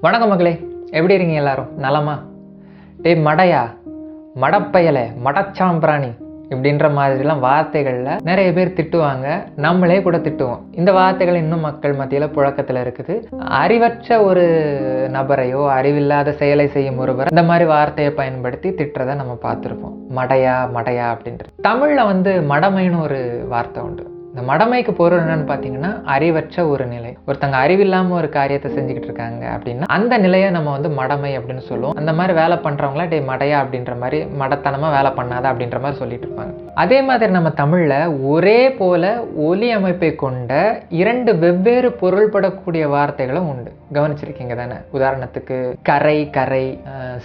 வணக்கம் மகளே எப்படி இருக்கீங்க எல்லாரும்? நலமா? டேய் மடையா? மடப்பயலை மடச்சாம்பிராணி இப்படின்ற மாதிரிலாம் வார்த்தைகளில் நிறைய பேர் திட்டுவாங்க. நம்மளே கூட திட்டுவோம். இந்த வார்த்தைகள் இன்னும் மக்கள் மத்தியில் புழக்கத்தில் இருக்குது. அறிவற்ற ஒரு நபரையோ அறிவில்லாத செயலை செய்யும் ஒருவர் இந்த மாதிரி வார்த்தையை பயன்படுத்தி திட்டுறதை நம்ம பார்த்துருப்போம். மடையா மடையா அப்படின்றது. தமிழில் வந்து மடமைன்னு ஒரு வார்த்தை உண்டு. இந்த மடமைக்கு பொருள் என்னன்னு பார்த்தீங்கன்னா அறிவற்ற ஒரு நிலை. ஒருத்தங்க அறிவில்லாமல் ஒரு காரியத்தை செஞ்சுக்கிட்டு இருக்காங்க அப்படின்னா அந்த நிலையை நம்ம வந்து மடமை அப்படின்னு சொல்லுவோம். அந்த மாதிரி வேலை பண்ணுறவங்கள டே மடையா அப்படின்ற மாதிரி மடத்தனமாக வேலை பண்ணாத அப்படின்ற மாதிரி சொல்லிட்டு இருப்பாங்க. அதே மாதிரி நம்ம தமிழில் ஒரே போல ஒலி அமைப்பை கொண்ட இரண்டு வெவ்வேறு பொருள்படக்கூடிய வார்த்தைகளும் உண்டு. கவனிச்சிருக்கீங்க தானே உதாரணத்துக்கு கரை கரை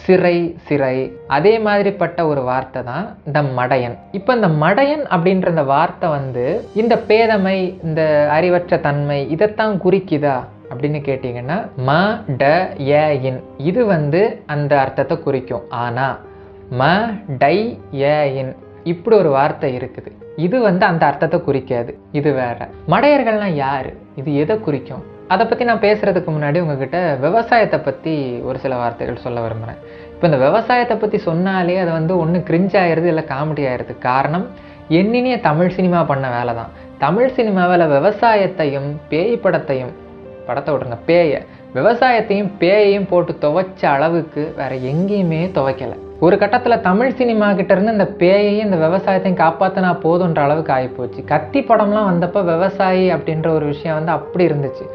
சிறை சிறை. அதே மாதிரிப்பட்ட ஒரு வார்த்தை தான் இந்த மடையன். இப்போ இந்த மடையன் அப்படின்ற இந்த வார்த்தை வந்து இந்த பேதமை இந்த அறிவற்ற தன்மை இதைத்தான் குறிக்குதா அப்படின்னு கேட்டிங்கன்னா ம ட ஏ இன். இது வந்து அந்த அர்த்தத்தை குறிக்கும். ஆனால் ம டை ஏ இன். இப்படி ஒரு வார்த்தை இருக்குது. இது வந்து அந்த அர்த்தத்தை குறிக்காது. இது வேற. மடையர்கள்லாம் யாரு? இது எதை குறிக்கும்? அதை பற்றி நான் பேசுகிறதுக்கு முன்னாடி உங்ககிட்ட விவசாயத்தை பற்றி ஒரு சில வார்த்தைகள் சொல்ல விரும்புகிறேன் இப்போ இந்த விவசாயத்தை பற்றி சொன்னாலே அது வந்து ஒன்று கிரிஞ்ச் ஆயிடுது இல்லை காமெடி ஆயிடுது. காரணம் எண்ணினிய தமிழ் சினிமா பண்ண வேலை தான் தமிழ் சினிமாவில் விவசாயத்தையும் பேய் படத்தையும் படத்தை விட்ருங்க பேயை. விவசாயத்தையும் பேயையும் போட்டு துவைச்ச அளவுக்கு வேற எங்கேயுமே துவைக்கலை. ஒரு கட்டத்தில் தமிழ் சினிமா கிட்டேருந்து இந்த பேயையும் இந்த விவசாயத்தையும் காப்பாற்றினா போதுன்ற அளவுக்கு ஆகிப்போச்சு கத்தி படம்லாம் வந்தப்போ விவசாயி அப்படின்ற ஒரு விஷயம் வந்து அப்படி இருந்துச்சு.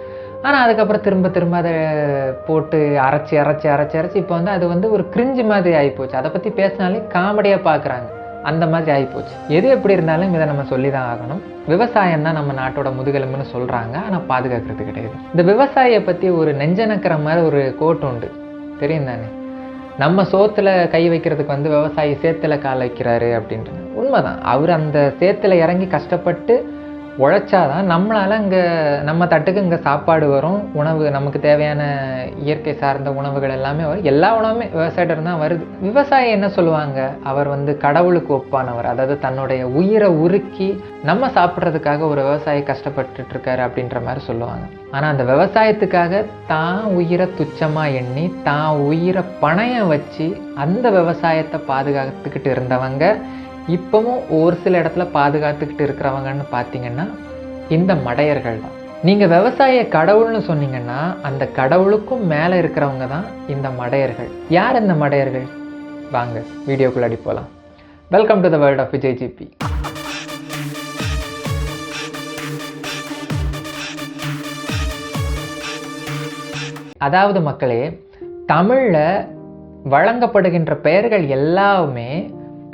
ஆனால் அதுக்கப்புறம் திரும்ப திரும்ப அதை போட்டு அரைச்சி அரைச்சி அரைச்சி அரைச்சி இப்போ வந்து அது வந்து ஒரு கிரிஞ்சு மாதிரி ஆகிப்போச்சு அதை பற்றி பேசினாலே காமெடியாக பார்க்குறாங்க அந்த மாதிரி ஆகிப்போச்சு எது எப்படி இருந்தாலும் இதை நம்ம சொல்லி தான் ஆகணும். விவசாயம் தான் நம்ம நாட்டோட முதுகெலும்புன்னு சொல்கிறாங்க ஆனால் பாதுகாக்கிறது கிடையாது. இந்த விவசாயியை பற்றி ஒரு நெஞ்சனக்கிற மாதிரி ஒரு கோட் உண்டு. தெரியும் தானே? நம்ம சோத்தில் கை வைக்கிறதுக்கு வந்து விவசாயி சேத்துல கால் வைக்கிறாரு அப்படின்றது. உண்மைதான். அவர் அந்த சேத்துல இறங்கி கஷ்டப்பட்டு உழைச்சாதான் நம்மளால் இங்கே நம்ம தட்டுக்கு இங்கே சாப்பாடு வரும் உணவு நமக்கு தேவையான இயற்கை சார்ந்த உணவுகள் எல்லாமே வரும். எல்லா உணவுமே விவசாயிடம் தான் வருது. விவசாயி என்ன சொல்லுவாங்க? அவர் வந்து கடவுளுக்கு ஒப்பானவர். அதாவது தன்னுடைய உயிரை உருக்கி நம்ம சாப்பிட்றதுக்காக ஒரு விவசாயி கஷ்டப்பட்டுட்டு இருக்காரு அப்படின்ற மாதிரி சொல்லுவாங்க. ஆனால் அந்த விவசாயத்துக்காக தான் உயிரை துச்சமாக எண்ணி தான் உயிரை பணையம் வச்சு அந்த விவசாயத்தை பாதுகாத்துக்கிட்டு இருந்தவங்க இப்போவும் ஒரு சில இடத்துல பாதுகாத்துக்கிட்டு இருக்கிறவங்கன்னு பார்த்தீங்கன்னா இந்த மடையர்கள் தான். நீங்கள் விவசாய கடவுள்னு சொன்னீங்கன்னா அந்த கடவுளுக்கும் மேலே இருக்கிறவங்க தான் இந்த மடையர்கள். யார் இந்த மடையர்கள்? வாங்க வீடியோக்குள்ளாடி போகலாம் welcome to the world of Vijay GP அதாவது மக்களே தமிழில் வழங்கப்படுகின்ற பெயர்கள் எல்லாமே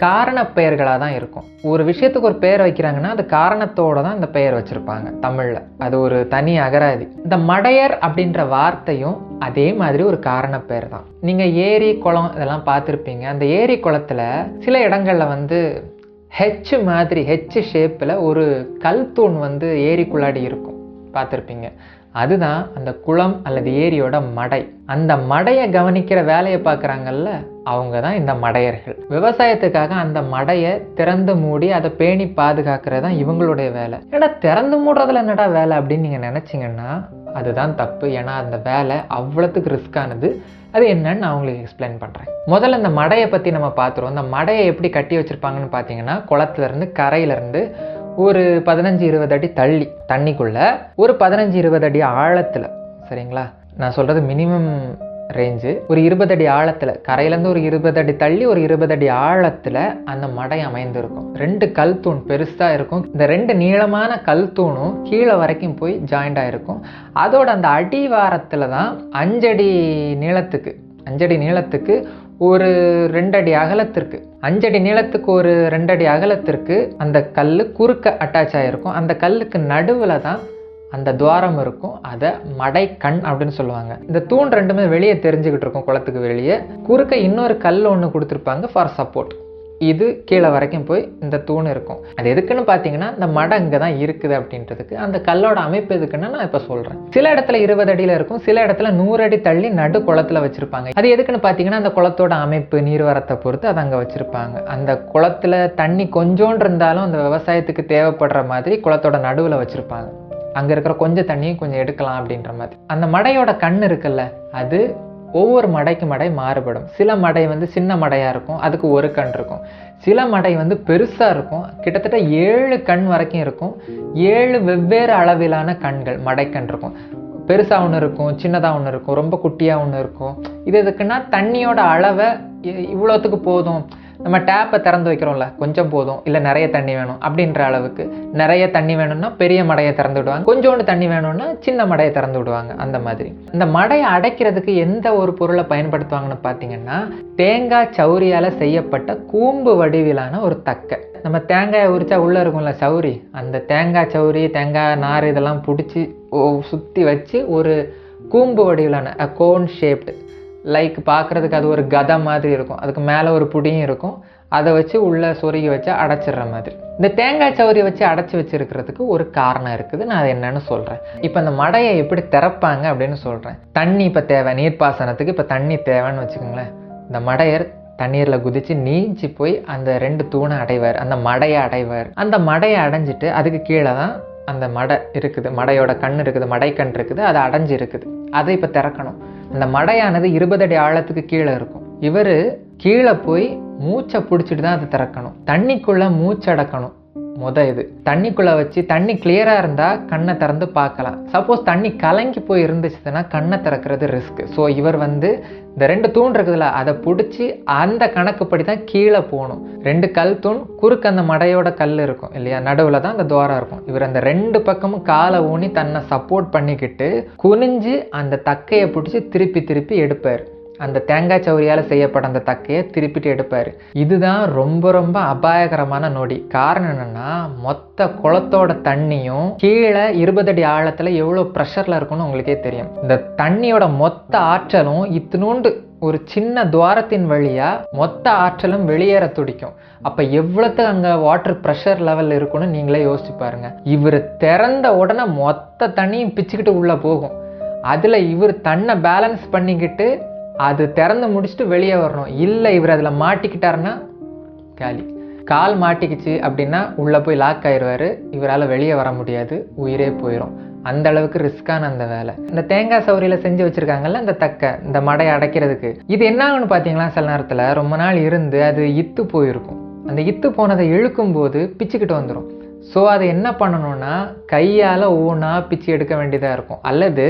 காரண பெயர்களாக தான் இருக்கும். ஒரு விஷயத்துக்கு ஒரு பெயர் வைக்கிறாங்கன்னா அது காரணத்தோட தான் இந்த பெயர் வச்சுருப்பாங்க தமிழில். அது ஒரு தனி அகராதி. இந்த மடையர் அப்படின்ற வார்த்தையும் அதே மாதிரி ஒரு காரண பெயர் தான் நீங்கள் ஏரி குளம் இதெல்லாம் பார்த்துருப்பீங்க. அந்த ஏரி குளத்தில் சில இடங்களில் வந்து ஹெச் மாதிரி ஹெச் ஷேப்பில் ஒரு கல் தூண் வந்து ஏரிக்குள்ளாடி இருக்கும். பார்த்துருப்பீங்க. அதுதான் அந்த குளம் அல்லது ஏரியோட மடை. அந்த மடையை கவனிக்கிற வேலையை பார்க்குறாங்கல்ல அவங்க தான் இந்த மடையர்கள். விவசாயத்துக்காக அந்த மடையை திறந்து மூடி அதை பேணி பாதுகாக்கிறது தான் இவங்களுடைய வேலை. ஏன்னா திறந்து மூடுறதுல என்னடா வேலை அப்படின்னு நீங்கள் நினச்சிங்கன்னா அதுதான் தப்பு. ஏன்னா அந்த வேலை அவ்வளோத்துக்கு ரிஸ்க்கானது அது என்னன்னு நான் உங்களுக்கு எக்ஸ்பிளைன் பண்ணுறேன் முதல்ல இந்த மடையை பற்றி நம்ம பார்த்துருவோம். இந்த மடையை எப்படி கட்டி வச்சுருப்பாங்கன்னு பார்த்தீங்கன்னா குளத்துலேருந்து கரையிலேருந்து ஒரு பதினஞ்சு இருபது அடி தள்ளி தண்ணிக்குள்ள. ஒரு பதினஞ்சு இருபது அடி ஆழத்தில் சரிங்களா? நான் சொல்கிறது மினிமம் ரேஞ்சு ஒரு இருபது அடி ஆழத்தில் கரையிலேருந்து ஒரு இருபது அடி தள்ளி ஒரு இருபது அடி ஆழத்தில் அந்த மடை அமைந்திருக்கும். ரெண்டு கல் தூண் பெருசாக இருக்கும். இந்த ரெண்டு நீளமான கல் தூணும் கீழே வரைக்கும் போய் ஜாயிண்ட் ஆகிருக்கும் அதோட அந்த அடிவாரத்தில் தான் அஞ்சடி நீளத்துக்கு அஞ்சடி நீளத்துக்கு ஒரு ரெண்டடி அகலத்திற்கு அஞ்சடி நீளத்துக்கு ஒரு ரெண்டடி அகலத்திற்கு அந்த கல் குறுக்க அட்டாச் ஆகிருக்கும் அந்த கல்லுக்கு நடுவில் தான் அந்த துவாரம் இருக்கும். அதை மடை கண் அப்படின்னு சொல்லுவாங்க. இந்த தூண் ரெண்டுமே வெளியே தெரிஞ்சுக்கிட்டு இருக்கும் குளத்துக்கு வெளியே. குறுக்க இன்னொரு கல் ஒன்று கொடுத்துருப்பாங்க ஃபார் சப்போர்ட் இது கீழே வரைக்கும் போய் இந்த தூண் இருக்கும். அது எதுக்குன்னு பார்த்தீங்கன்னா இந்த மடை இங்கே தான் இருக்குது அப்படின்றதுக்கு. அந்த கல்லோட அமைப்பு எதுக்குன்னு நான் இப்போ சொல்கிறேன் சில இடத்துல இருபது அடியில் இருக்கும் சில இடத்துல நூறு அடி தள்ளி நடு குளத்துல வச்சுருப்பாங்க. அது எதுக்குன்னு பார்த்தீங்கன்னா அந்த குளத்தோட அமைப்பு நீர்வரத்தை பொறுத்து அதை அங்கே வச்சுருப்பாங்க. அந்த குளத்துல தண்ணி கொஞ்சோண்டு இருந்தாலும் அந்த விவசாயத்துக்கு தேவைப்படுற மாதிரி குளத்தோட நடுவில் வச்சுருப்பாங்க. அங்கே இருக்கிற கொஞ்சம் தண்ணியும் கொஞ்சம் எடுக்கலாம் அப்படின்ற மாதிரி. அந்த மடையோட கண் இருக்குல்ல அது ஒவ்வொரு மடைக்கு மடை மாறுபடும். சில மடை வந்து சின்ன மடையாக இருக்கும் அதுக்கு ஒரு கண் இருக்கும். சில மடை வந்து பெருசாக இருக்கும் கிட்டத்தட்ட ஏழு கண் வரைக்கும் இருக்கும். ஏழு வெவ்வேறு அளவிலான கண்கள் மடைக்கண் இருக்கும். பெருசாக ஒன்று இருக்கும் சின்னதாக ஒன்று இருக்கும் ரொம்ப குட்டியாக ஒன்று இருக்கும். இது எதுக்குன்னா தண்ணியோட அளவை இவ்வளோத்துக்கு போதும். நம்ம டேப்பை திறந்து வைக்கிறோம்ல கொஞ்சம் போதும் இல்லை நிறைய தண்ணி வேணும் அப்படின்ற அளவுக்கு நிறைய தண்ணி வேணும்னா பெரிய மடையை திறந்து விடுவாங்க. கொஞ்சோண்டு தண்ணி வேணும்னா சின்ன மடையை திறந்து விடுவாங்க அந்த மாதிரி. இந்த மடையை அடைக்கிறதுக்கு எந்த ஒரு பொருளை பயன்படுத்துவாங்கன்னு பார்த்தீங்கன்னா தேங்காய் சௌரியால் செய்யப்பட்ட கூம்பு வடிவிலான ஒரு தக்கை. நம்ம தேங்காயை உரிச்சா உள்ளே இருக்கும்ல சௌரி அந்த தேங்காய் சௌரி தேங்காய் நார் இதெல்லாம் பிடிச்சி சுற்றி வச்சு ஒரு கூம்பு வடிவிலான கோன் ஷேப்டு லைக் பார்க்குறதுக்கு அது ஒரு கதை மாதிரி இருக்கும். அதுக்கு மேலே ஒரு புடியும் இருக்கும். அதை வச்சு உள்ளே சொருகி வச்சு அடைச்சிடுற மாதிரி. இந்த தேங்காய் சௌரியை வச்சு அடைச்சி வச்சிருக்கிறதுக்கு ஒரு காரணம் இருக்குது. நான் அது என்னன்னு சொல்கிறேன் இப்போ இந்த மடையை எப்படி திறப்பாங்க அப்படின்னு சொல்கிறேன் தண்ணி இப்போ தேவை. நீர்ப்பாசனத்துக்கு இப்போ தண்ணி தேவைன்னு வச்சுக்கோங்களேன். இந்த மடையர் தண்ணீரில் குதித்து நீஞ்சி போய் அந்த ரெண்டு தூணை அடைவார். அந்த மடையை அடைவார். அந்த மடையை அடைஞ்சிட்டு அதுக்கு கீழே தான் அந்த மடை இருக்குது. மடையோட கண் இருக்குது. மடைக்கண் இருக்குது. அது அடைஞ்சு இருக்குது அதை இப்போ திறக்கணும். அந்த மடையானது இருபது அடி ஆழத்துக்கு கீழே இருக்கும். இவர் கீழே போய் மூச்சை பிடிச்சிட்டு தான் அதை திறக்கணும். தண்ணிக்குள்ளே மூச்சடக்கணும் முத இது. தண்ணிக்குள்ளே வச்சு தண்ணி கிளியராக இருந்தால் கண்ணை திறந்து பார்க்கலாம். சப்போஸ் தண்ணி கலங்கி போய் இருந்துச்சுன்னா கண்ணை திறக்கிறது ரிஸ்க் ஸோ இவர் வந்து இந்த ரெண்டு தூண் இருக்குதுல்ல அதை பிடிச்சி அந்த கணக்குப்படி தான் கீழே போகணும். ரெண்டு கல் தூண் குறுக்கு அந்த மடையோட கல் இருக்கும் இல்லையா? நடுவில் தான் அந்த துவாரம் இருக்கும். இவர் அந்த ரெண்டு பக்கமும் காலை ஊனி தன்னை சப்போர்ட் பண்ணிக்கிட்டு குனிஞ்சு அந்த தக்கையை பிடிச்சி திருப்பி திருப்பி எடுப்பார். அந்த தேங்காய் சௌரியால் செய்யப்பட்ட அந்த தக்கையை திருப்பிட்டு எடுப்பார். இதுதான் ரொம்ப ரொம்ப அபாயகரமான நொடி. காரணம் என்னென்னா மொத்த குளத்தோட தண்ணியும் கீழே இருபது அடி ஆழத்தில் எவ்வளோ ப்ரெஷரில் இருக்குன்னு உங்களுக்கே தெரியும். இந்த தண்ணியோட மொத்த ஆற்றலும் இத்தினூண்டு ஒரு சின்ன துவாரத்தின் வழியாக மொத்த ஆற்றலும் வெளியேற துடிக்கும். அப்போ எவ்வளோத்து அங்கே வாட்டர் ப்ரெஷர் லெவல் இருக்குன்னு நீங்களே யோசிச்சு பாருங்க. இவர் திறந்த உடனே மொத்த தண்ணியும் பிச்சுக்கிட்டு உள்ளே போகும். அதில் இவர் தன்னை பேலன்ஸ் பண்ணிக்கிட்டு அது திறந்து முடிச்சுட்டு வெளியே வரணும். இல்லை இவர் அதில் மாட்டிக்கிட்டாருன்னா காலி. கால் மாட்டிக்கிச்சு அப்படின்னா உள்ளே போய் லாக் ஆயிடுவார். இவரால் வெளியே வர முடியாது. உயிரே போயிடும் அந்த அளவுக்கு ரிஸ்க்கான அந்த வேலை. இந்த தேங்காய் சௌரியில் செஞ்சு வச்சுருக்காங்கல்ல இந்த தக்கை இந்த மடையை அடைக்கிறதுக்கு. இது என்ன ஆகும்னு பார்த்தீங்களா சில நேரத்தில்? ரொம்ப நாள் இருந்து அது இத்து போயிருக்கும். அந்த இத்து போனதை இழுக்கும் போது பிச்சுக்கிட்டு வந்துடும் ஸோ அதை என்ன பண்ணணும்னா கையால் ஒவ்வொன்றா பிச்சு எடுக்க வேண்டியதாக இருக்கும். அல்லது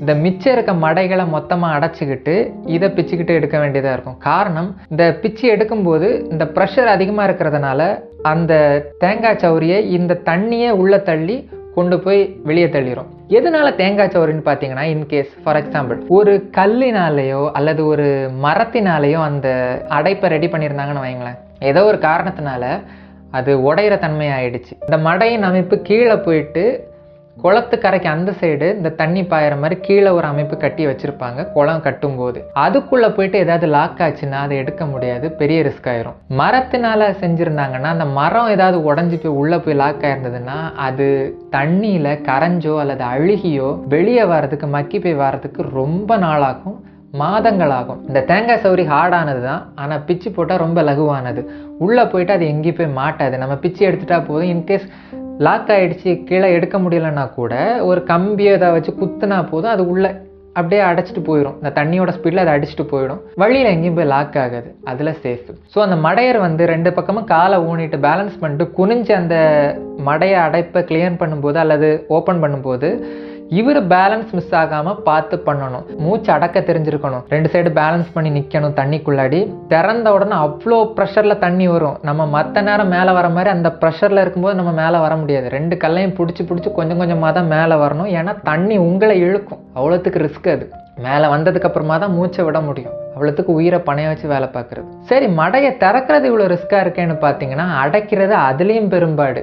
இந்த மிச்சம் இருக்க மடைகளை மொத்தமாக அடைச்சிக்கிட்டு இதை பிச்சுக்கிட்டு எடுக்க வேண்டியதாக இருக்கும். காரணம் இந்த பிச்சு எடுக்கும்போது இந்த ப்ரெஷர் அதிகமாக இருக்கிறதுனால அந்த தேங்காய் சௌரியை இந்த தண்ணியை உள்ளே தள்ளி கொண்டு போய் வெளியே தள்ளிடும் எதனால தேங்காய் சோறுன்னு பார்த்தீங்கன்னா இன்கேஸ் ஃபார் எக்ஸாம்பிள் ஒரு கல்லினாலேயோ அல்லது ஒரு மரத்தினாலேயோ அந்த அடைப்பை ரெடி பண்ணியிருந்தாங்கன்னு வைங்களேன். ஏதோ ஒரு காரணத்தினால அது உடையிற தன்மை ஆயிடுச்சு இந்த மடையின் அமைப்பு கீழே போயிட்டு குளத்து கரைக்கு அந்த சைடு இந்த தண்ணி பாயிற மாதிரி கீழே ஒரு அமைப்பு கட்டி வச்சிருப்பாங்க. குளம் கட்டும்போது. அதுக்குள்ள போயிட்டு ஏதாவது லாக் ஆச்சுன்னா அதை எடுக்க முடியாது. பெரிய ரிஸ்க் ஆயிரும். மரத்தினால செஞ்சிருந்தாங்கன்னா அந்த மரம் ஏதாவது உடஞ்சி போய் உள்ள போய் லாக் ஆயிருந்ததுன்னா அது தண்ணியில கரைஞ்சோ அல்லது அழுகியோ வெளியே வர்றதுக்கு மக்கி போய் வர்றதுக்கு ரொம்ப நாளாகும். மாதங்களாகும். இந்த தேங்காய் சௌரி ஹார்டானது தான். ஆனால் பிச்சு போட்டால் ரொம்ப லகுவானது. உள்ளே போயிட்டு அது எங்கேயும் போய் மாட்டாது. நம்ம பிச்சு எடுத்துட்டா போதும். இன்கேஸ் லாக் ஆகிடுச்சு கீழே எடுக்க முடியலன்னா கூட ஒரு கம்பியை அதை வச்சு குத்துனா போதும் அது உள்ளே அப்படியே அடைச்சிட்டு போயிடும். இந்த தண்ணியோட ஸ்பீடில் அதை அடிச்சுட்டு போயிடும். வழியில் எங்கேயும் போய் லாக் ஆகாது. அதில் சேஃபு ஸோ அந்த மடையர் வந்து ரெண்டு பக்கமும் காலை ஊனிட்டு பேலன்ஸ் பண்ணிட்டு குனிஞ்சு அந்த மடையை அடைப்பை கிளியர் பண்ணும்போது அல்லது ஓப்பன் பண்ணும்போது இவர் பேலன்ஸ் மிஸ் ஆகாமல் பார்த்து பண்ணணும். மூச்சு அடக்க தெரிஞ்சிருக்கணும். ரெண்டு சைடு பேலன்ஸ் பண்ணி நிற்கணும் தண்ணிக்குள்ளாடி. திறந்த உடனே அவ்வளோ ப்ரெஷரில் தண்ணி வரும். நம்ம மற்ற நேரம் மேலே வர மாதிரி அந்த ப்ரெஷரில் இருக்கும்போது நம்ம மேலே வர முடியாது. ரெண்டு கல்லையும் பிடிச்சி பிடிச்சி கொஞ்சம் கொஞ்சமாக தான் மேலே வரணும். ஏன்னா தண்ணி உங்களை இழுக்கும். அவ்வளோத்துக்கு ரிஸ்க் அது. மேலே வந்ததுக்கு அப்புறமா தான் மூச்சை விட முடியும். அவ்வளோத்துக்கு உயிரை பணைய வச்சு வேலை பார்க்குறது. சரி மடையை திறக்கிறது இவ்வளோ ரிஸ்க்காக இருக்கேன்னு பார்த்தீங்கன்னா அடைக்கிறது அதுலேயும் பெரும்பாடு.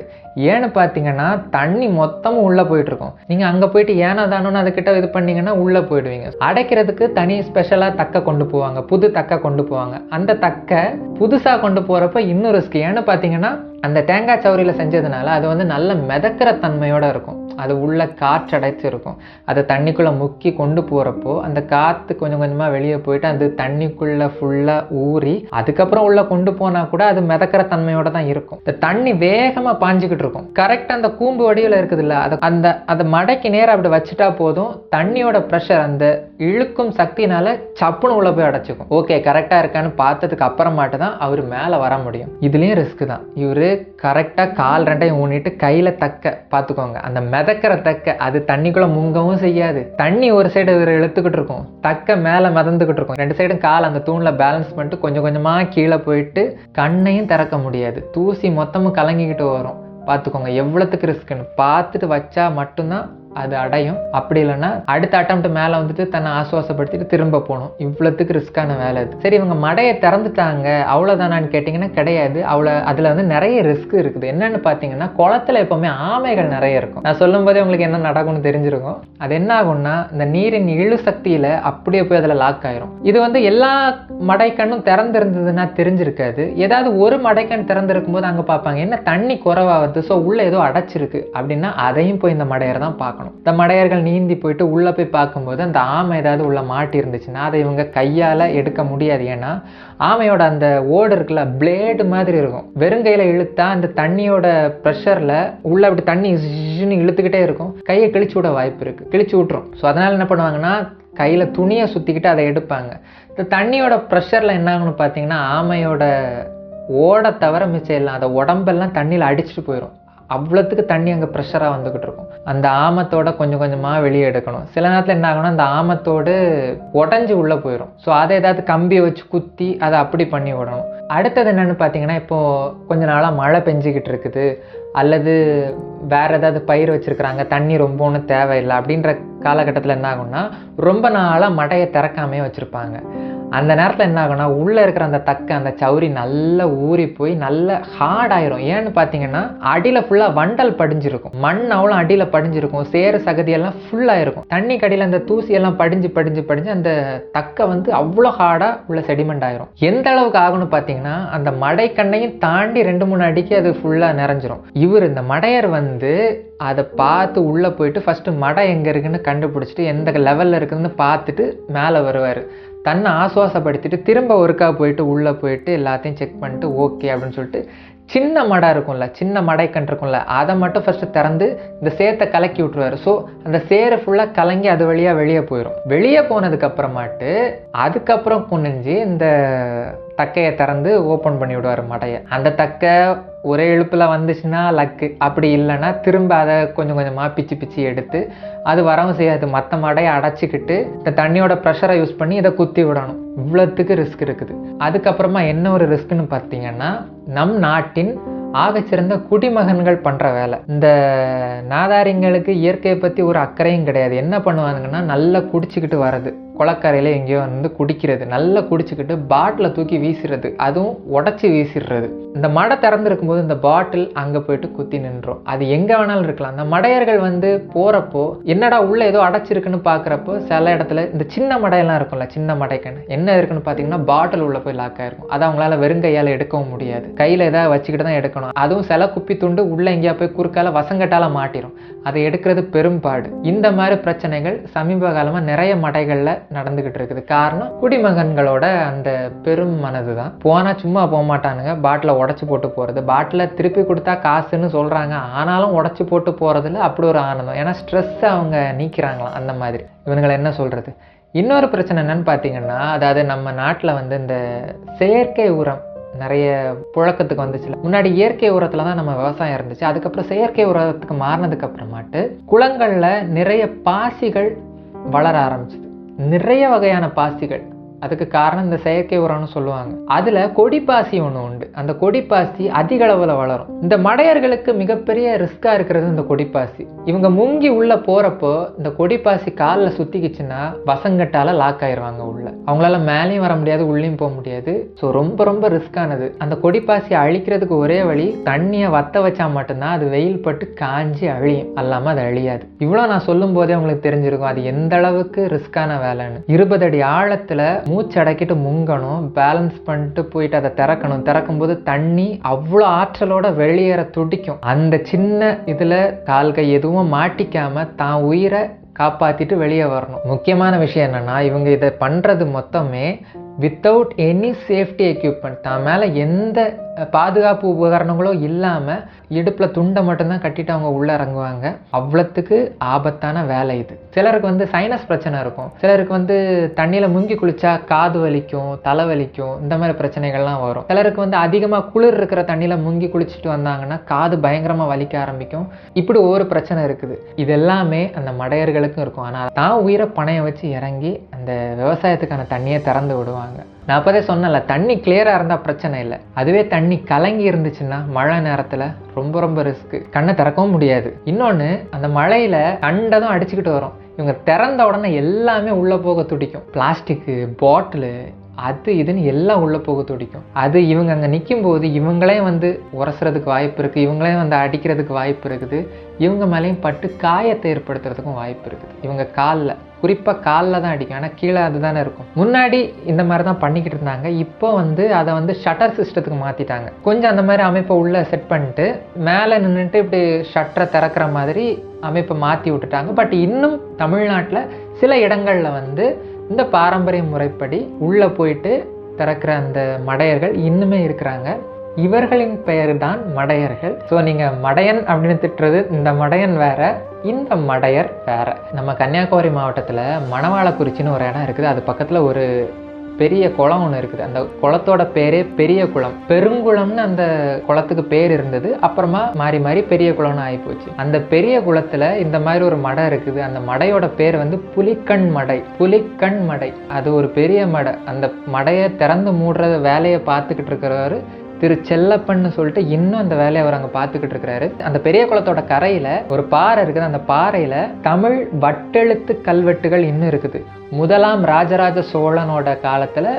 ஏன்னு பார்த்தீங்கன்னா தண்ணி மொத்தமும் உள்ளே போயிட்டுருக்கும். நீங்கள் அங்கே போயிட்டு ஏனோ தானோன்னு அதுக்கிட்ட இது பண்ணிங்கன்னா உள்ளே போயிடுவீங்க. அடைக்கிறதுக்கு தனி ஸ்பெஷலாக தக்க கொண்டு போவாங்க. புது தக்க கொண்டு போவாங்க. அந்த தக்க புதுசாக கொண்டு போகிறப்ப இன்னும் ரிஸ்க் ஏன்னு பார்த்தீங்கன்னா அந்த தேங்காய் சௌரியில் செஞ்சதுனால அது வந்து நல்ல மிதக்கிற தன்மையோடு இருக்கும். அது உள்ள காற்றடைச்சிருக்கும். அதை தண்ணிக்குள்ளே முக்கி கொண்டு போகிறப்போ அந்த காற்று கொஞ்சம் கொஞ்சமாக வெளியே போயிட்டு அது தண்ணிக்குள்ள ஃபுல்லா ஊறி அதுக்கப்புறம் உள்ள கொண்டு போனா கூட அது மிதக்கிற தன்மையோட தான் இருக்கும். இந்த தண்ணி வேகமா பாஞ்சுக்கிட்டு இருக்கும். கரெக்டாக அந்த கூம்பு வடிவில் இருக்குது இல்ல அந்த அந்த மடைக்கு நேரம் அப்படி வச்சுட்டா போதும் தண்ணியோட ப்ரெஷர் அந்த இழுக்கும் சக்தினால சப்புன்னு உள்ள போய் அடைச்சிக்கும். ஓகே கரெக்டா இருக்கான்னு பார்த்ததுக்கு அப்புறமாட்டு தான் அவர் மேல வர முடியும். இதுலயும் ரிஸ்க் தான். இவரு கரெக்டா கால் ரெண்டையும் ஊனிட்டு கையில தக்க பார்த்துக்கோங்க. அந்த மிதக்கிற தக்க அது தண்ணிக்குள்ள முங்கவும் செய்யாது. தண்ணி ஒரு சைடு இவர் இழுத்துக்கிட்டு இருக்கும். தக்க மேல மிதந்துக்கிட்டு இருக்கும். ரெண்டு சைடு சைடும் கால் அந்த தூணில் பேலன்ஸ் பண்ணிட்டு கொஞ்சம் கொஞ்சமாக கீழே போயிட்டு கண்ணையும் திறக்க முடியாது. தூசி மொத்தமும் கலங்கிக்கிட்டு வரும். பார்த்துக்கோங்க எவ்வளோத்துக்கு ரிஸ்க்குன்னு பார்த்துட்டு வச்சா மட்டும்தான் அது அடையும். அப்படி இல்லைன்னா அடுத்த அட்டம் மேலே வந்துட்டு தன்னை ஆசுவாசப்படுத்திட்டு திரும்ப போகணும். இவ்வளோத்துக்கு ரிஸ்க்கான வேலை அது. சரி இவங்க மடையை திறந்துட்டாங்க. அவ்வளோதானான்னு கேட்டிங்கன்னா கிடையாது. அவ்வளோ அதில் வந்து நிறைய ரிஸ்க் இருக்குது. என்னென்னு பார்த்தீங்கன்னா குளத்துல எப்போவுமே ஆமைகள் நிறைய இருக்கும். நான் சொல்லும்போதே உங்களுக்கு என்ன நடக்கும்னு தெரிஞ்சிருக்கும். அது என்ன ஆகும்னா இந்த நீரின் இழு சக்தியில் அப்படியே போய் அதில் லாக் ஆயிரும். இது வந்து எல்லா மடைக்கண்ணும் திறந்திருந்ததுன்னா தெரிஞ்சிருக்காது. ஏதாவது ஒரு மடைக்கண் திறந்திருக்கும் போது அங்கே பார்ப்பாங்க என்ன தண்ணி குறைவாகுது ஸோ உள்ளே ஏதோ அடைச்சிருக்கு. அப்படின்னா அதையும் போய் இந்த மடையர் தான் பார்க்கணும். இந்த மடையர்கள் நீந்தி போயிட்டு உள்ளே போய் பார்க்கும்போது அந்த ஆமை ஏதாவது உள்ள மாட்டி இருந்துச்சுன்னா அதை இவங்க கையால் எடுக்க முடியாது. ஏன்னா ஆமையோட அந்த ஓடு இருக்குல்ல பிளேடு மாதிரி இருக்கும். வெறுங்கையில் இழுத்தா அந்த தண்ணியோட ப்ரெஷரில் உள்ள அப்படி தண்ணி ஜின்னு இழுத்துக்கிட்டே இருக்கும். கையை கிழிச்சு விட வாய்ப்பு இருக்குது கிழிச்சு விட்டுரும். ஸோ அதனால் என்ன பண்ணுவாங்கன்னா கையில் துணியை சுற்றிக்கிட்டு அதை எடுப்பாங்க. இந்த தண்ணியோட ப்ரெஷரில் என்ன ஆகும்னு பார்த்தீங்கன்னா ஆமையோட ஓட தவிர மிச்சம் எல்லாம் அதை உடம்பெல்லாம் தண்ணியில் அடிச்சுட்டு போயிடும் அவ்வளோத்துக்கு தண்ணி அங்கே ப்ரெஷராக வந்துக்கிட்டு இருக்கும். அந்த ஆமத்தோட கொஞ்சம் கொஞ்சமாக வெளியே எடுக்கணும். சில நேரத்தில் என்ன ஆகணும் அந்த ஆமத்தோடு உடஞ்சி உள்ளே போயிடும் ஸோ அதை ஏதாவது கம்பியை வச்சு குத்தி அதை அப்படி பண்ணி விடணும். அடுத்தது என்னென்னு பார்த்தீங்கன்னா இப்போது கொஞ்ச நாளாக மழை பெஞ்சிக்கிட்டு இருக்குது. அல்லது வேற ஏதாவது பயிர் வச்சுருக்குறாங்க தண்ணி ரொம்ப ஒன்றும் தேவையில்லை அப்படின்ற காலகட்டத்தில் என்ன ஆகும்னா ரொம்ப நாளாக மடையை திறக்காமே வச்சுருப்பாங்க. அந்த நேரத்தில் என்ன ஆகும்னா உள்ளே இருக்கிற அந்த தக்கை அந்த சவுரி நல்லா ஊறி போய் நல்ல ஹார்ட் ஆயிரும். ஏன்னு பார்த்தீங்கன்னா அடியில் ஃபுல்லாக வண்டல் படிஞ்சிருக்கும். மண் அவ்வளோ அடியில் படிஞ்சிருக்கும். சேறு சகதியெல்லாம் ஃபுல்லாக இருக்கும். தண்ணி கடியில் அந்த தூசியெல்லாம் படிஞ்சு படிஞ்சு படிஞ்சு அந்த தக்கை வந்து அவ்வளோ ஹார்டாக உள்ள செடிமெண்ட் ஆயிரும். எந்த அளவுக்கு ஆகும்னு பார்த்தீங்கன்னா அந்த மடைக்கண்ணையும் தாண்டி ரெண்டு மூணு அடிக்கு அது ஃபுல்லாக நிறைஞ்சிரும். இவர் இந்த மடையர் வந்து அதை பார்த்து உள்ளே போயிட்டு ஃபஸ்ட்டு மடை எங்கே இருக்குன்னு கண்டுபிடிச்சிட்டு எந்த லெவலில் இருக்குதுன்னு பார்த்துட்டு மேலே வருவார். தன்னை ஆசுவாசப்படுத்திட்டு திரும்ப ஒருக்கா போயிட்டு உள்ளே போயிட்டு எல்லாத்தையும் செக் பண்ணிட்டு ஓகே அப்படின்னு சொல்லிட்டு சின்ன மடம் இருக்கும்ல சின்ன மடை இருக்கும்ல அதை மட்டும் ஃபஸ்ட்டு திறந்து இந்த சேத்தை கலக்கி விட்ருவாரு ஸோ அந்த சேரை ஃபுல்லாக கலங்கி அது வழியாக வெளியே போயிடும் வெளியே போனதுக்கப்புறமாட்டு அதுக்கப்புறம் குனிஞ்சு இந்த தக்கையை திறந்து ஓப்பன் பண்ணி விடுவார் மடையை. அந்த தக்கை ஒரே இழுப்பில் வந்துச்சுன்னா லக்கு அப்படி இல்லைன்னா திரும்ப அதை கொஞ்சம் கொஞ்சமாக பிச்சு பிச்சு எடுத்து அது வரவும் செய்யாது. மற்ற மடையை அடைச்சிக்கிட்டு இந்த தண்ணியோட ப்ரெஷரை யூஸ் பண்ணி இதை குத்தி விடணும். இவ்வளோத்துக்கு ரிஸ்க் இருக்குது. அதுக்கப்புறமா என்ன ஒரு ரிஸ்க்னு பார்த்தீங்கன்னா நம் நாட்டின் ஆகச்சிறந்த குடிமகன்கள் பண்ணுற வேலை. இந்த நாதாரிங்களுக்கு இயற்கையை பற்றி ஒரு அக்கறையும் கிடையாது. என்ன பண்ணுவாங்கன்னா நல்லா குடிச்சிக்கிட்டு வர்றது. குளக்கரையில் எங்கேயோ வந்து குடிக்கிறது. நல்லா குடிச்சிக்கிட்டு பாட்டிலை தூக்கி வீசுறது. அதுவும் உடச்சி வீசிடுறது இந்த மடை திறந்துருக்கும் போது இந்த பாட்டில் அங்கே போயிட்டு குத்தி நின்றோம். அது எங்கே வேணாலும் இருக்கலாம். அந்த மடையர்கள் வந்து போகிறப்போ என்னடா உள்ளே ஏதோ அடைச்சிருக்குன்னு பார்க்குறப்போ சில இடத்துல இந்த சின்ன மடையெல்லாம் இருக்கும்ல சின்ன மடைக்குன்னு என்ன இருக்குன்னு பார்த்தீங்கன்னா பாட்டில் உள்ளே போய் லாக் ஆயிருக்கும். அதை அவங்களால வெறுங்கையால் எடுக்கவும் முடியாது. கையில் ஏதாவது வச்சுக்கிட்டு தான் எடுக்கணும். அதுவும் சில குப்பி துண்டு உள்ளே எங்கேயா போய் குறுக்கால வசங்கட்டால மாட்டிடும் அதை எடுக்கிறது பெரும்பாடு. இந்த மாதிரி பிரச்சனைகள் சமீப காலமாக நிறைய மடைகளில் நடந்துகிட்டு இருக்குது காரணம் குடிமகன்களோட அந்த பெரும் மனது தான் போனால் சும்மா போக மாட்டானுங்க பாட்டிலை உடச்சி போட்டு போகிறது பாட்டிலை திருப்பி கொடுத்தா காசுன்னு சொல்கிறாங்க ஆனாலும் உடச்சி போட்டு போகிறதுல அப்படி ஒரு ஆனந்தம். ஏன்னா ஸ்ட்ரெஸ்ஸை அவங்க நீக்கிறாங்களாம் அந்த மாதிரி. இவனுங்களை என்ன சொல்கிறது இன்னொரு பிரச்சனை என்னன்னு பார்த்தீங்கன்னா அதாவது நம்ம நாட்டில் வந்து இந்த செயற்கை உரம் நிறைய புழக்கத்துக்கு வந்துச்சுல. முன்னாடி இயற்கை உரத்துல தான் நம்ம விவசாயம் இருந்துச்சு. அதுக்கப்புறம் செயற்கை உரத்துக்கு மாறினதுக்கு அப்புறமாட்டு குளங்களில் நிறைய பாசிகள் வளர ஆரம்பிச்சது. நிறைய வகையான பாசிகள். அதுக்கு காரணம் இந்த செயற்கை உரம்னு சொல்லுவாங்க. அதுல கொடிப்பாசி ஒன்று உண்டு. அந்த கொடிப்பாசி அதிக அளவில் வளரும். இந்த மடையர்களுக்கு மிகப்பெரிய ரிஸ்கா இருக்கிறது இந்த கொடிப்பாசி. இவங்க முங்கி உள்ள போறப்போ இந்த கொடிப்பாசி காலில் சுத்திக்கிச்சுன்னா வசங்கட்டால லாக் ஆயிடுவாங்க உள்ள. அவங்களால மேலேயும் வர முடியாது உள்ளேயும் போக முடியாது. ஸோ ரொம்ப ரொம்ப ரிஸ்கானது அந்த கொடிப்பாசி அழிக்கிறதுக்கு ஒரே வழி தண்ணியை வத்த வச்சா மட்டும்தான் அது வெயில் பட்டு காஞ்சி அழியும். அல்லாம அது அழியாது. இவ்வளோ நான் சொல்லும் போதே உங்களுக்கு தெரிஞ்சிருக்கும். அது எந்த அளவுக்கு ரிஸ்கான வேலைன்னு. இருபது அடி ஆழத்துல மூச்சு அடக்கிட்டு முங்கணும் பேலன்ஸ் பண்ணிட்டு போயிட்டு அதை திறக்கணும். திறக்கும் போது தண்ணி அவ்வளோ ஆற்றலோட வெளியேற துடிக்கும். அந்த சின்ன இதில் கால்கை எதுவும் மாட்டிக்காம தான் உயிரை காப்பாத்திட்டு வெளியே வரணும். முக்கியமான விஷயம் என்னன்னா இவங்க இதை பண்றது மொத்தமே வித்தவுட் எனி சேஃப்டி எக்யூப்மெண்ட் தான் மேலே எந்த பாதுகாப்பு உபகரணங்களும் இல்லாமல் இடுப்பில் துண்டை மட்டும்தான் கட்டிட்டு அவங்க உள்ளே இறங்குவாங்க. அவ்வளோத்துக்கு ஆபத்தான வேலை இது. சிலருக்கு வந்து சைனஸ் பிரச்சனை இருக்கும். சிலருக்கு வந்து தண்ணியில் முங்கி குளிச்சா காது வலிக்கும் தலை வலிக்கும் இந்த மாதிரி பிரச்சனைகள்லாம் வரும். சிலருக்கு வந்து அதிகமாக குளிர் இருக்கிற தண்ணியில் முங்கி குளிச்சுட்டு வந்தாங்கன்னா காது பயங்கரமாக வலிக்க ஆரம்பிக்கும். இப்படி ஒரு பிரச்சனை இருக்குது. இது எல்லாமே அந்த மடையர்களுக்கும் இருக்கும். ஆனால் தான் உயிரை பணைய வச்சு இறங்கி அந்த விவசாயத்துக்கான தண்ணியை திறந்து விடுவாங்க. நான் அப்போதே சொன்னல தண்ணி கிளியராக இருந்தால் பிரச்சனை இல்லை. அதுவே தண்ணி கலங்கி இருந்துச்சுன்னா மழை நேரத்தில் ரொம்ப ரொம்ப ரிஸ்க்கு கண்ணை திறக்கவும் முடியாது. இன்னொன்று அந்த மழையில் கண்டதும் அடிச்சுக்கிட்டு வரும். இவங்க திறந்த உடனே எல்லாமே உள்ளே போக துடிக்கும். பிளாஸ்டிக்கு பாட்டிலு அது இதுன்னு எல்லாம் உள்ளே போக துடிக்கும். அது இவங்க அங்கே நிற்கும் போது இவங்களே வந்து உரசுறதுக்கு வாய்ப்பு இருக்குது இவங்களே வந்து அடிக்கிறதுக்கு வாய்ப்பு இருக்குது. இவங்க மேலேயும் பட்டு காயத்தை ஏற்படுத்துறதுக்கும் வாய்ப்பு இருக்குது. இவங்க காலில் குறிப்பாக காலில் தான் அடிக்கும். ஆனால் கீழே அதுதானே இருக்கும். முன்னாடி இந்த மாதிரி தான் பண்ணிக்கிட்டு இருந்தாங்க. இப்போ வந்து அதை வந்து ஷட்டர் சிஸ்டத்துக்கு மாற்றிட்டாங்க கொஞ்சம் அந்த மாதிரி அமைப்பை உள்ளே செட் பண்ணிட்டு மேலே நின்றுட்டு இப்படி ஷட்டரை திறக்கிற மாதிரி அமைப்பை மாற்றி விட்டுட்டாங்க. பட் இன்னும் தமிழ்நாட்டில் சில இடங்களில் வந்து இந்த பாரம்பரிய முறைப்படி உள்ளே போயிட்டு திறக்கிற அந்த மடையர்கள் இன்னுமே இருக்கிறாங்க. இவர்களின் பெயர் தான் மடையர்கள். ஸோ நீங்கள் மடையன் அப்படின்னு திட்டுறது இந்த மடையன் வேற இந்த மடையர் வேற. நம்ம கன்னியாகுமரி மாவட்டத்தில் மணவாளக்குறிச்சின்னு ஒரு இடம் இருக்குது. அது பக்கத்தில் ஒரு பெரிய குளம் ஒன்று இருக்குது. அந்த குளத்தோட பேரே பெரிய குளம். பெருங்குளம்னு அந்த குளத்துக்கு பேர் இருந்தது. அப்புறமா மாறி மாறி பெரிய குளம்னு ஆகிப்போச்சு அந்த பெரிய குளத்தில் இந்த மாதிரி ஒரு மடை இருக்குது. அந்த மடையோட பேர் வந்து புலிக்கண் மடை. புலிக்கண் மடை. அது ஒரு பெரிய மடை. அந்த மடையை திறந்து மூடுற வேலையை பார்த்துக்கிட்டு இருக்கிறவர் திரு செல்லப்பன்னு சொல்லிட்டு இன்னும் அந்த வேலையை அவர் அங்கே பார்த்துக்கிட்டு இருக்கிறாரு. அந்த பெரிய குளத்தோட கரையில் ஒரு பாறை இருக்குது. அந்த பாறையில் தமிழ் வட்டெழுத்து கல்வெட்டுகள் இன்னும் இருக்குது. முதலாம் ராஜராஜ சோழனோட காலத்தில்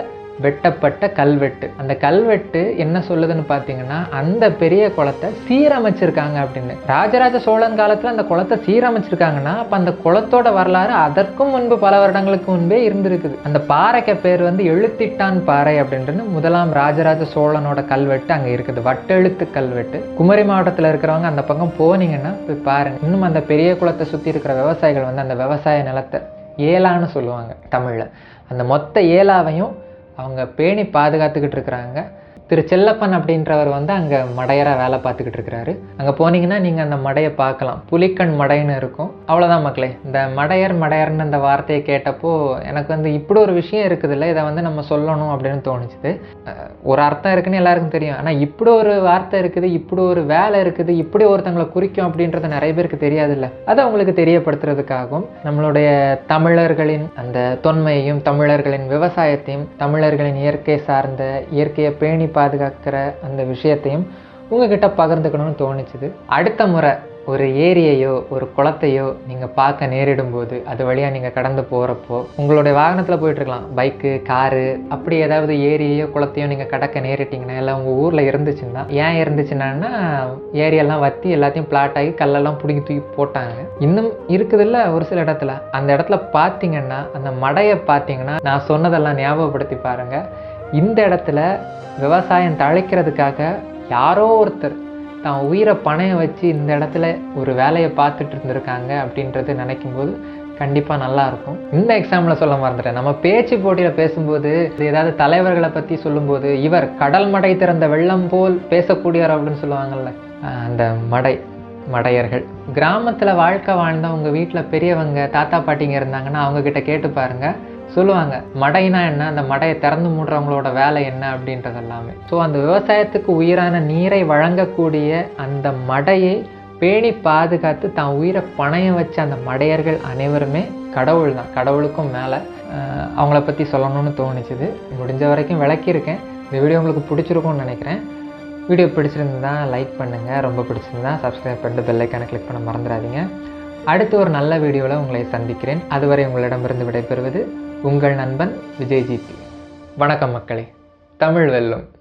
வெட்டப்பட்ட கல்வெட்டு. அந்த கல்வெட்டு என்ன சொல்லுதுன்னு பார்த்தீங்கன்னா அந்த பெரிய குளத்தை சீரமைச்சிருக்காங்க அப்படின்னு. ராஜராஜ சோழன் காலத்தில் அந்த குளத்தை சீரமைச்சிருக்காங்கன்னா அப்போ அந்த குளத்தோட வரலாறு அதற்கும் முன்பு பல வருடங்களுக்கு முன்பே இருந்திருக்குது. அந்த பாறைக்கு பேர் வந்து எழுத்திட்டான் பாறை அப்படின்றது முதலாம் ராஜராஜ சோழனோட கல்வெட்டு அங்கே இருக்குது. வட்டெழுத்து கல்வெட்டு. குமரி மாவட்டத்தில் இருக்கிறவங்க அந்த பக்கம் போனீங்கன்னா போய் பாருங்க. இன்னும் அந்த பெரிய குளத்தை சுற்றி இருக்கிற விவசாயிகள் வந்து அந்த விவசாய நிலத்தை ஏலான்னு சொல்லுவாங்க தமிழில். அந்த மொத்த ஏலாவையும் அவங்க பேணி பாதுகாத்துக்கிட்டு இருக்கிறாங்க. திரு செல்லப்பன் அப்படின்றவர் வந்து அங்கே மடையராக வேலை பார்த்துக்கிட்டு இருக்கிறாரு. அங்கே போனீங்கன்னா நீங்கள் அந்த மடையை பார்க்கலாம். புலிக்கண் மடைன்னு இருக்கும். அவ்வளோதான் மக்களே. இந்த மடையர் மடையர்னு அந்த வார்த்தையை கேட்டப்போ எனக்கு வந்து இப்படி ஒரு விஷயம் இருக்குதுல்ல இதை வந்து நம்ம சொல்லணும் அப்படின்னு தோணுச்சுது. ஒரு அர்த்தம் இருக்குன்னு எல்லாருக்கும் தெரியும். ஆனால் இப்படி ஒரு வார்த்தை இருக்குது இப்படி ஒரு வேலை இருக்குது இப்படி ஒருத்தங்களை குறிக்கும் அப்படின்றது நிறைய பேருக்கு தெரியாதுல்ல. அதை அவங்களுக்கு தெரியப்படுத்துறதுக்காகவும் நம்மளுடைய தமிழர்களின் அந்த தொன்மையையும் தமிழர்களின் விவசாயத்தையும் தமிழர்களின் இயற்கை சார்ந்த இயற்கையை பேணி பாதுகாக்கிற அந்த விஷயத்தையும் உங்ககிட்ட பகிர்ந்துக்கணும்னு தோணுச்சுது. அடுத்த முறை ஒரு ஏரியையோ ஒரு குளத்தையோ நீங்கள் பார்க்க நேரிடும் போது அது வழியாக நீங்கள் கடந்து போகிறப்போ உங்களுடைய வாகனத்தில் போயிட்டுருக்கலாம். பைக்கு காரு அப்படி ஏதாவது ஏரியையோ குளத்தையோ நீங்கள் கடக்க நேரிட்டிங்கன்னா இல்லை உங்கள் ஊரில் இருந்துச்சுன்னா ஏன் இருந்துச்சுன்னா ஏரியெல்லாம் வற்றி எல்லாத்தையும் பிளாட் ஆகி கல்லெல்லாம் பிடிங்கி தூக்கி போட்டாங்க. இன்னும் இருக்குதுல்ல ஒரு சில இடத்துல. அந்த இடத்துல பார்த்தீங்கன்னா அந்த மடையை பார்த்தீங்கன்னா நான் சொன்னதெல்லாம் ஞாபகப்படுத்தி பாருங்கள் இந்த இடத்துல விவசாயம் தழைக்கிறதுக்காக யாரோ ஒருத்தர் தான் உயிரை பணைய வச்சு இந்த இடத்துல ஒரு வேலையை பார்த்துட்டு இருந்திருக்காங்க அப்படின்றது நினைக்கும்போது கண்டிப்பாக நல்லாயிருக்கும் இந்த எக்ஸாம்பிளை சொல்ல மறந்துட்டேன். நம்ம பேச்சு போட்டியில் பேசும்போது ஏதாவது தலைவர்களை பற்றி சொல்லும்போது இவர் கடல் மடை திறந்த வெள்ளம் போல் பேசக்கூடியவர் அப்படின்னு சொல்லுவாங்கல்ல அந்த மடை மடையர்கள். கிராமத்தில் வாழ்க்கை வாழ்ந்த உங்கள் வீட்டில் பெரியவங்க தாத்தா பாட்டிங்க இருந்தாங்கன்னா அவங்கக்கிட்ட கேட்டு பாருங்கள் சொல்லுவாங்க மடைனா என்ன? அந்த மடையை திறந்து மூடுறவங்களோட வேலை என்ன? அப்படின்றது எல்லாமே ஸோ அந்த விவசாயத்துக்கு உயிரான நீரை வழங்கக்கூடிய அந்த மடையை பேணி பாதுகாத்து தான் உயிரை பணையம் வச்ச அந்த மடையர்கள் அனைவருமே கடவுள் தான். கடவுளுக்கும் மேலே அவங்கள பற்றி சொல்லணும்னு தோணுச்சுது. முடிஞ்ச வரைக்கும் விளக்கியிருக்கேன் இந்த வீடியோ உங்களுக்கு பிடிச்சிருக்கும்னு நினைக்கிறேன். வீடியோ பிடிச்சிருந்தா லைக் பண்ணுங்கள் ரொம்ப பிடிச்சிருந்தா சப்ஸ்கிரைப் பண்ணிட்டு பெல்லைக்கான கிளிக் பண்ண மறந்துடாதீங்க. அடுத்து ஒரு நல்ல வீடியோவில் உங்களை சந்திக்கிறேன். அதுவரை உங்களிடமிருந்து விடைபெறுவது உங்கள் நண்பன் விஜய்ஜித் வணக்கம் மக்களே. தமிழ் வெல்லும்.